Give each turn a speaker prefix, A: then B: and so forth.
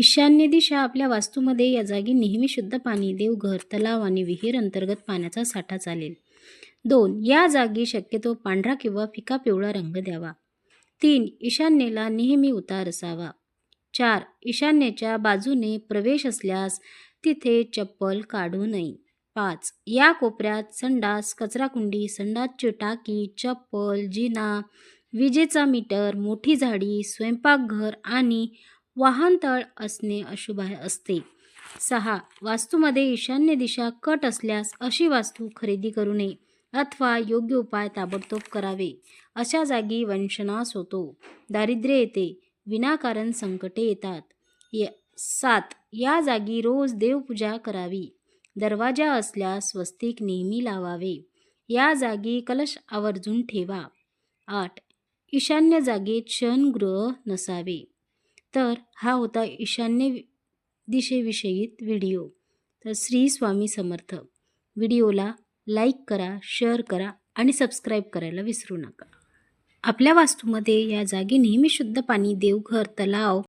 A: ईशान्य दिशा आपल्या वास्तूमध्ये या जागी नेहमी शुद्ध पाणी देवघर तलाव आणि विहीर अंतर्गत पाण्याचा साठा चालेल. दोन या जागी शक्यतो पांढरा किंवा फिका पिवळा रंग द्यावा. तीन ईशान्येला नेहमी उतार असावा. चार ईशान्येच्या बाजूने प्रवेश असल्यास तिथे चप्पल काढू नये. पाच या कोपऱ्यात संडास कचराकुंडी संडासची टाकी चप्पल जिना विजेचा मीटर मोठी झाडी स्वयंपाकघर आणि वाहनतळ असणे अशुभ असते. सहा. वास्तूमध्ये ईशान्य दिशा कट असल्यास अशी वास्तू खरेदी करू नये अथवा योग्य उपाय ताबडतोब करावे. अशा जागी वंशनाश होतो. दारिद्र्य येते. विनाकारण संकटे येतात. य सात. या जागी रोज देवपूजा करावी. दरवाजा असल्यास स्वस्तिक नेहमी लावावे. या जागी कलश आवर्जून ठेवा. आठ. ईशान्य जागेत शयनगृह नसावे. तर हा होता ईशान्य दिशेविषयीत व्हिडिओ. तर श्री स्वामी समर्थ. व्हिडिओला लाईक करा शेअर करा आणि सबस्क्राईब करायला विसरू नका. आपल्या वास्तूमध्ये या जागी नेहमी शुद्ध पाणी देवघर तलाव